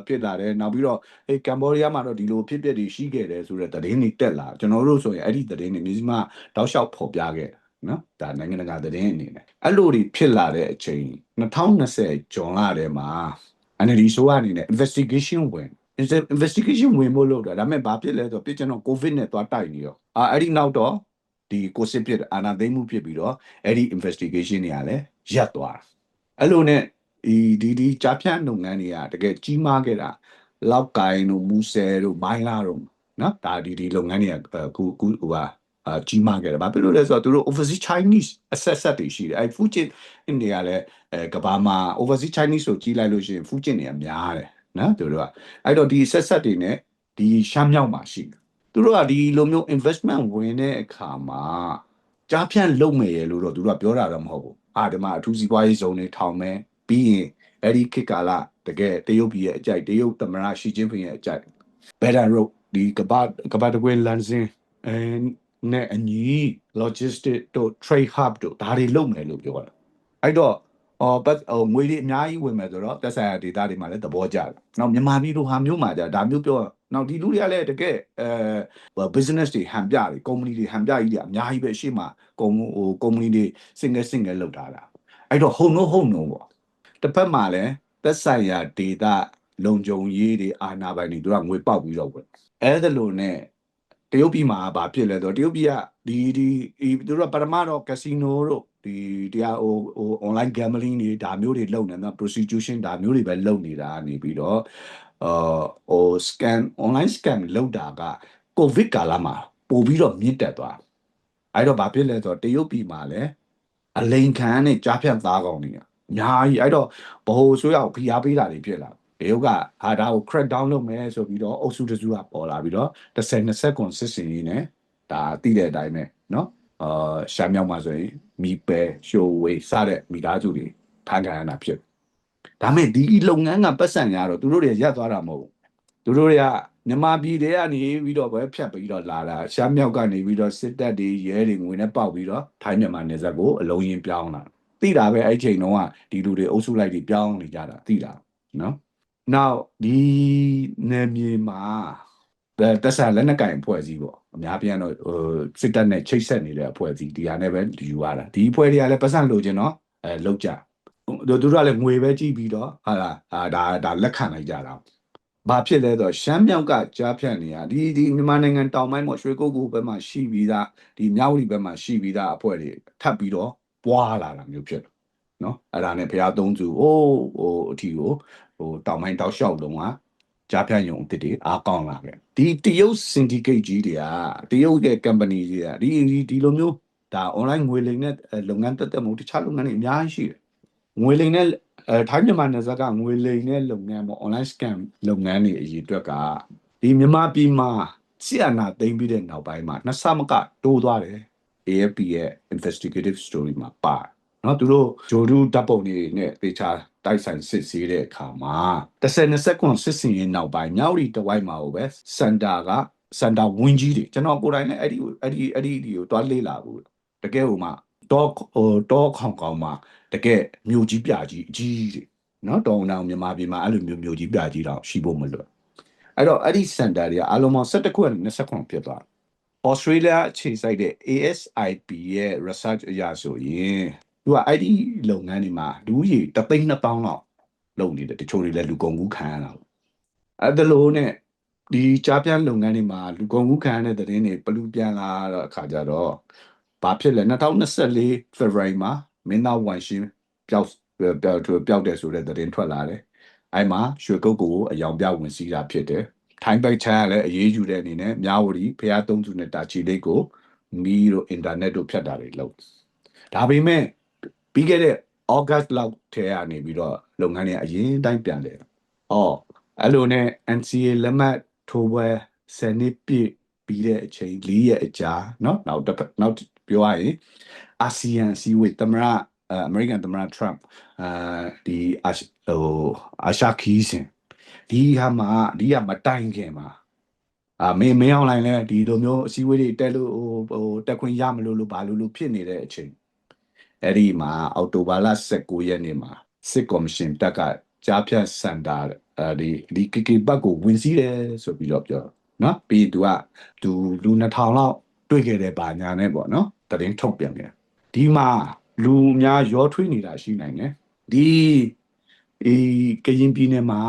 ဖြစ်လာတယ်နောက်ပြီးတော့အေးကမ်ဘောဒီးယားမှာတော့ဒီလိုဖြစ်ပျက်တွေရှိခဲ့တယ်ဆိုတဲ့သတင်းတွေတက်လာကျွန်တော်တို့ဆိုရင်အဲ့ဒီသတင်းတွေမြစည်းမတောက်လျှောက်ဖော်ပြခဲ့နော်ဒါနိုင်ငံတကာသတင်းအနေနဲ့အဲ့လိုတွေဖြစ်လာတဲ့အချိန်2020ဇွန်လထဲမှာ NLD ဆိုအနေနဲ့ investigation ဝင် investigation ဝင်ဖို့လုပ်တာဒါပေမဲ့ဘာဖြစ်လဲဆိုတော့ပြကျွန်တော် covid နဲ့သွားတိုက်နေရောအာအဲ့ဒီနောက်တော့ ဒီကိုစစ်ဖြစ်အာနာသိမ့်မှုဖြစ်ပြီးတော့အဲ့ဒီ investigation တွေကလည်းရပ်သွားတာအဲ့လိုနဲ့ဒီဒီဒီကြားဖြတ်လုပ်ငန်းတွေကတကယ်ကြီးမားခဲ့တာလောက်ကိုင်းတို့မူဆယ်တို့မိုင်းလာတို့နော်ဒါဒီဒီလုပ်ငန်းတွေကအခုအခုဟိုဟာအာကြီးမားခဲ့တယ်။ဘာဖြစ်လို့လဲဆိုတော့သူတို့ overseas Chinese asset set တွေရှိတယ်။အဲ Fujin နေရာလဲအဲကဘာမှာ overseas Chinese ဆိုကြီးလိုက်လို့ရှိရင် Fujin တွေကများတယ်နော်သူတို့ကအဲ့တော့ဒီ asset set တွေနဲ့ဒီရှမ်းမြောက်မှာရှိတယ်။ သူတို့ကဒီလိုမျိုး investment ဝင်တဲ့အခါမှာကြားဖြန့်လုပ်မယ်ရလို့တော့သူတို့ကပြောတာတော့မဟုတ်ဘူး။အာဒီမှာအထူးစီးပွားရေးဇုံတွေထောင်မယ်ပြီးရင်အဲ့ဒီခေတ်ကာလတကယ်တရုတ်ပြည်ရဲ့အကြိုက်တရုတ်သမ္မတရှီကျင်းပင်ရဲ့အကြိုက် Better Road ဒီကဘာကဘာတကွေလန်စင်အဲနဲ့အညီ logistic တို့ trade hub တို့ဒါတွေလုပ်မယ်လို့ပြောတာအဲ့တော့ အော်ပတ်ဟိုငွေတွေအများကြီးဝင်မယ်ဆိုတော့တက်ဆိုင်ရာ data တွေမှာလည်းသဘောကျတယ်။နောက်မြန်မာပြည်လိုဟာမျိုးမှာじゃဒါမျိုးပြောနောက်ဒီလူတွေကလည်းတကယ်အဲ business တွေဟန်ပြတွေ company တွေဟန်ပြကြီးတွေအများကြီးပဲရှေ့မှာကုမ္ပဟို company တွေ single single လောက်ထားတာ။အဲ့တော့ဟုတ်နို့ဟုတ်နို့ပေါ့။တစ်ဖက်မှာလည်းသက်ဆိုင်ရာ data လုံခြုံရေးတွေအာဏာပိုင်တွေသူကငွေပေါက်ပြီးတော့ဝင်။အဲ့ဒါလိုနဲ့တရုတ်ပြည်မှာဘာဖြစ်လဲဆိုတော့တရုတ်ပြည်ကဒီဒီသူတို့ကပထမတော့ကစီနိုတို့ ဒီတရားဟိုဟို online gambling တွေဒါမျိုးတွေလုပ်နေတော့ prostitution ဒါမျိုးတွေပဲလုပ်နေတာနေပြီးတော့အာဟို scan online scam လုပ်တာက covid ကာလမှာပို့ပြီးတော့မြင့်တက်သွားအဲ့တော့ဘာဖြစ်လဲဆိုတော့တရုတ်ပြည်မှာလည်းအလိန်ခံနဲ့ကြားဖြတ်သားကောင်းနေအများကြီးအဲ့တော့ဘ ਹੁ ဆိုးရကိုဖိအားပေးတာတွေဖြစ်လာတရုတ်ကဟာဒါကို crack down လုပ်မယ်ဆိုပြီးတော့အုပ်စုတစုကပေါ်လာပြီးတော့10 20ကွန်စစ်စင်ကြီးနဲ့ဒါသိတဲ့အတိုင်းပဲเนาะ အာရှာမြောက်မှာဆိုရင်မီပဲရှိုးဝေးစတဲ့မိသားစုတွေဖန်ခံရတာဖြစ်ဒါမဲ့ဒီလုပ်ငန်းကပတ်စံရတော့သူတို့တွေရက်သွားတာမဟုတ်ဘူးသူတို့တွေကမြန်မာပြည်တွေကနေပြီးတော့ပဲဖြတ်ပြီးတော့လာတာရှားမြောက်ကနေပြီးတော့စစ်တပ်တွေရဲတွေငွေနဲ့ပေါက်ပြီးတော့ထိုင်းမြန်မာနယ်စပ်ကိုအလုံးရင်ပြောင်းလာသိတာပဲအဲ့ချိန်တုန်းကဒီလူတွေအုပ်စုလိုက်တွေပြောင်းနေကြတာသိတာနော်နောက်ဒီနယ်မြေမှာ တက်ဆန်လက်နက်ကင်အဖွဲ့အစည်းပေါ့အများပြန်တော့ဟိုစစ်တပ်နဲ့ချိတ်ဆက်နေတဲ့အဖွဲ့အစည်းဒီဟာနဲ့ပဲယူရတာဒီအဖွဲ့တွေကလည်းပတ်စံလိုချင်တော့အဲလောက်ကြသူတို့ကလည်းငွေပဲကြည့်ပြီးတော့ဟာလာအာဒါဒါလက်ခံလိုက်ကြတာဘာဖြစ်လဲဆိုတော့ရှမ်းမြောက်ကကြားဖြတ်နေရဒီဒီမြန်မာနိုင်ငံတောင်ပိုင်းမှာရွှေကုတ်ကူဘက်မှာရှိပြီးသားဒီမြောက်ဝတီဘက်မှာရှိပြီးသားအဖွဲ့တွေထပ်ပြီးတော့ပွားလာတာမျိုးဖြစ်တယ်နော်အဲ့ဒါနဲ့ဘုရားသုံးစုဟိုးဟိုအထီကိုဟိုတောင်ပိုင်းတောက်လျှောက်လုံးက ကြားဖြတ်ယုံအစ်တွေအားကောင်းလာခဲ့ဒီတရုတ် syndicate ကြီးတွေကတရုတ်ရဲ့ company တွေကဒီဒီဒီလိုမျိုးဒါ online ငွေလိမ်တဲ့လုပ်ငန်းတက်တက်မဟုတ်တခြားလုပ်ငန်းတွေအများကြီးရှိတယ်ငွေလိမ်တဲ့အဲထိုင်းမြန်မာနယ်စပ်ကငွေလိမ်တဲ့လုပ်ငန်းပေါ့ online scam လုပ်ငန်းတွေအရေးအတွက်ကဒီမြန်မာပြည်မှာဆီအနာသိမ့်ပြီးတဲ့နောက်ပိုင်းမှာနှစ်ဆမကတိုးသွားတယ် AFP ရဲ့ investigative story မှာပါเนาะသူတို့ဂျိုဒူဓာတ်ပုံတွေနဲ့တေချာ တိုက်ဆိုင်စစ်ဆေးတဲ့အခါမှာ10 20ကွန်စစ်စင်ရင်နောက်ပိုင်းမြောက်ရီတဝိုက်မှာကိုပဲစန်တာကစန်တာဝင်းကြီးတွေကျွန်တော်ကိုယ်တိုင်လည်းအဲ့ဒီအဲ့ဒီအဲ့ဒီဒီကိုတွားလေးလာဘူးတကယ်ဟိုမှာတော့ဟိုတော့ခေါင်ခေါင်မှာတကယ်မြို့ကြီးပြကြီးအကြီးတွေနော်တောင်တောင်မြန်မာပြည်မှာအဲ့လိုမျိုးမြို့ကြီးပြကြီးတော့ရှိဖို့မလွယ်အဲ့တော့အဲ့ဒီစန်တာတွေကအလုံးပေါင်း17ခုနဲ့20ခုဖြစ်သွားဩစတြေးလျအခြေစိုက်တဲ့ ASIP ရဲ့ research အရဆိုရင် သူကအဲ့ဒီလုပ်ငန်းတွေမှာလူကြီးတသိန်းနှစ်ပေါင်းလောက်လုပ်နေတယ်တချို့တွေလည်းလူကုန်ကူးခံရတာအဲ့ဒါလို့နဲ့ဒီကြားပြန်လုပ်ငန်းတွေမှာလူကုန်ကူးခံရတဲ့တဲ့င်းတွေပလူပြန်လာတော့အခါကြတော့ဘာဖြစ်လဲ2024 February မှာမင်းသားဝန်ရှင်းပျောက်ပျောက်ပျောက်တယ်ဆိုတဲ့သတင်းထွက်လာတယ်အဲ့မှာရွှေကုတ်ကိုအယောင်ပြဝင်စည်းတာဖြစ်တယ်ထိုင်းပိုက်ချမ်းကလည်းအရေးယူတဲ့အနေနဲ့မြဝတီဖျားသုံးစုနဲ့တာချီလေးကိုမီးတို့အင်တာနက်တို့ဖြတ်တာတွေလုပ်ဒါပေမဲ့ ပြီးခဲ့တဲ့ August လောက်ထဲကနေပြီးတော့လုပ်ငန်းတွေအရင်တိုင်းပြန်တယ်။အော်အဲ့လိုနဲ့ NCA လက်မှတ်ထိုးပွဲ10နှစ်ပြည့်ပြီးတဲ့အချိန်၄ရက်အကြာเนาะနောက်တစ်ဖက်နောက်ပြောရရင်အာဆီယံစီဝေးသမရအမေရိကန်သမရ Trump အာဒီအာရှဟိုအာရှခီးစဉ်ဒီဟာမှာဒီကမတိုင်ခင်မှာအာမင်းမင်းအောင်လိုင်းလဲဒီလိုမျိုးအစည်းအဝေးတွေတက်လို့ဟိုဟိုတက်ခွင့်ရမလို့လို့ဘာလို့လို့ဖြစ်နေတဲ့အချိန် အဲ့ဒီမှာအောက်တိုဘာလ19ရက်နေ့မှာစစ်ကော်မရှင်တက်ကကြားဖြတ်စန်တာအဲဒီဒီကီကီဘတ်ကိုဝင်စည်းတယ်ဆိုပြီးတော့ပြောနော်ပြီးသူကသူလူ2000လောက်တွေ့ခဲ့တဲ့ဘာညာနဲ့ပေါ့နော်တရင်ထုတ်ပြန်တယ်ဒီမှာလူအများရောထွေးနေတာရှိနိုင်တယ်ဒီအေးကရင်ပြည်နယ်မှာ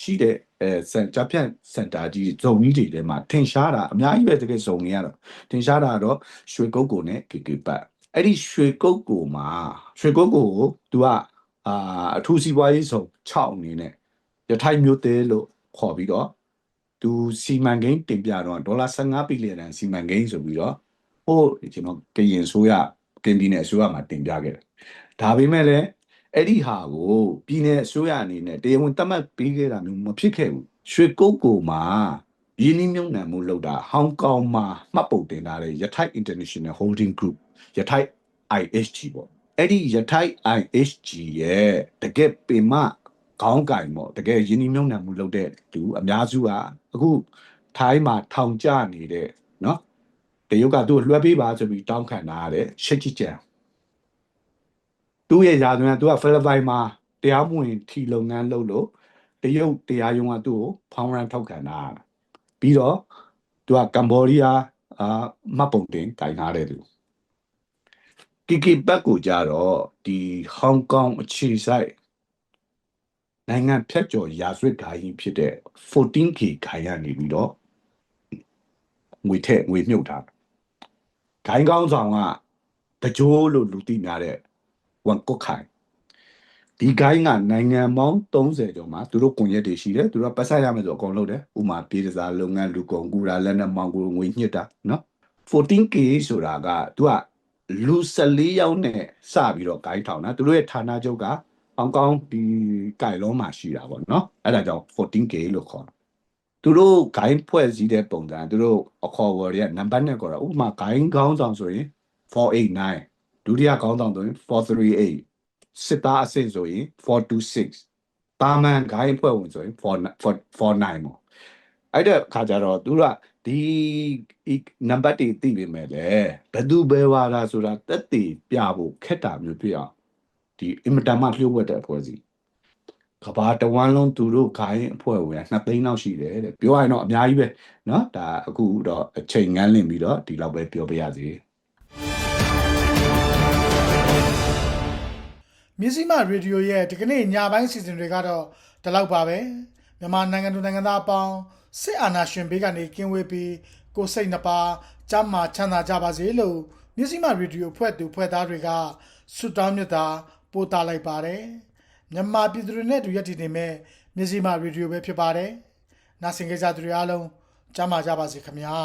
ရှိတဲ့အဲစန်ကြားဖြတ်စင်တာကြီးဇုံကြီးတွေထဲမှာထင်ရှားတာအများကြီးပဲတကယ်ဇုံတွေကတော့ထင်ရှားတာကတော့ရွှေကုတ်ကိုနဲ့ကီကီဘတ် အဲ့ဒီရွှေကုတ်ကိုမှာရွှေကုတ်ကိုကို तू ကအာအထူးစီးပွားရေးဆောင်6အနေနဲ့ရထိုင်မျိုးသေးလို့ခေါ်ပြီးတော့သူစီမံကိန်းတင်ပြတော့ဒေါ်လာ15ဘီလီယံစီမံကိန်းဆိုပြီးတော့ဟိုကျွန်တော်ကရင်ဆိုရကင်ပြည်နယ်အစိုးရမှာတင်ပြခဲ့တယ်ဒါပေမဲ့လည်းအဲ့ဒီဟာကိုပြည်နယ်အစိုးရအနေနဲ့တရားဝင်သတ်မှတ်ပေးခဲ့တာမျိုးမဖြစ်ခဲ့ဘူးရွှေကုတ်ကိုမှာယင်းနှမြုံနှံမှုလုပ်တာဟောင်ကောင်မှာမှတ်ပုံတင်ထားတဲ့ရထိုက် International Holding Group ရထိုက် IHG ပေါ့အဲ့ဒီရထိုက် IHG ရဲ့တကယ်ပင်မခေါင်းကင်ပေါ့တကယ်ရင်းနှီးမြှုပ်နှံမှုလုပ်တဲ့လူအများစုဟာအခုထိုင်းမှာထောင်ကျနေတဲ့နော်တရုတ်ကသူ့ကိုလွှဲပေးပါဆိုပြီးတောင်းခံလာရတဲ့ရှစ်ကြီးကျန်သူ့ရဲ့ယာသွန်ကသူကဖိလစ်ပိုင်မှာတရားမဝင်ထီလုပ်ငန်းလုပ်လို့တရုတ်တရားရုံးကသူ့ကိုဖောင်းရန်ထောက်ခံတာပြီးတော့သူကကမ္ဘောဒီးယားအာမှတ်ပုံတင်တိုင်ထားတဲ့သူ ကီကီဘက်ကိုကြတော့ဒီဟောင်ကောင်အခြေစိုက်နိုင်ငံဖြတ်ကျော်ရာဇဝတ်ဂိုင်းဖြစ်တဲ့ 14K ခိုင်ရနေပြီးတော့ငွေထက်ငွေမြုပ်ထားဂိုင်းကောင်းဆောင်ကတကြိုးလို့လူသိများတဲ့ဝန်ကုတ်ခိုင်ဒီဂိုင်းကနိုင်ငံပေါင်း30ကျော်မှာသူတို့ကွန်ရက်တွေရှိတယ်သူတို့ကပတ်ဆက်ရမယ်ဆိုအကုန်လုပ်တယ်ဥမာပြည်တစားလုပ်ငန်းလူကုန်ကူတာလက်နက်မောင်ကူငွေညှစ်တာနော် 14K ဆိုတာကသူက လူ14ယောက်နဲ့စပြီးတော့ဂိုင်းထောင်တာသူတို့ရဲ့ဌာနချုပ်ကဟောင်ကောင်ဒီကြိုင်လုံးမှာရှိတာပေါ့နော်အဲ့ဒါကြောင့် 14K လို့ခေါ်တာသူတို့ဂိုင်းဖွဲ့စည်းတဲ့ပုံစံသူတို့အခေါ်အဝေါ်တွေကနံပါတ်နဲ့ခေါ်တာဥပမာဂိုင်းခေါင်းဆောင်ဆိုရင်489ဒုတိယခေါင်းဆောင်ဆိုရင်438စစ်သားအဆင့်ဆိုရင်426တာမန်ဂိုင်းဖွဲ့ဝင်ဆိုရင်449ပေါ့ အဲ့တဲ့ခါကျတော့သူတို့ကဒီနံပါတ်တွေသိပေမဲ့လေဘယ်သူဘယ်ဝါလာဆိုတာတက်တည်ပြဖို့ခက်တာမျိုးပြအောင်ဒီအင်မတန်မှလျှို့ဝှက်တဲ့အဖွဲ့အစည်းကဘာတဝမ်းလုံးသူတို့ခိုင်းအဖွဲ့ဝင်2သိန်းလောက်ရှိတယ်တဲ့ပြောရရင်တော့အများကြီးပဲเนาะဒါအခုတော့အချိန်ငန်းလင့်ပြီးတော့ဒီလောက်ပဲပြောပြရစီ မြစည်းမရေဒီယိုရဲ့ဒီကနေ့ညပိုင်းစီစဉ်တွေကတော့ဒီလောက်ပါပဲမြန်မာနိုင်ငံသူနိုင်ငံသားအပေါင်း စစ်အာဏာရှင်ဘေးကနေကင်းဝေးပြီးကိုယ်စိတ်နှပါကျမ်းမာချမ်းသာကြပါစေလို့မြစည်းမရေဒီယိုဖွဲ့သူဖွဲ့သားတွေကဆုတောင်းမြတ်တာပို့တာလိုက်ပါတယ်မြန်မာပြည်သူတွေနဲ့တူရက်တည်နေမဲ့မြစည်းမရေဒီယိုပဲဖြစ်ပါတယ်နားဆင်ကြကြသူတွေအားလုံးကျမ်းမာကြပါစေခင်ဗျာ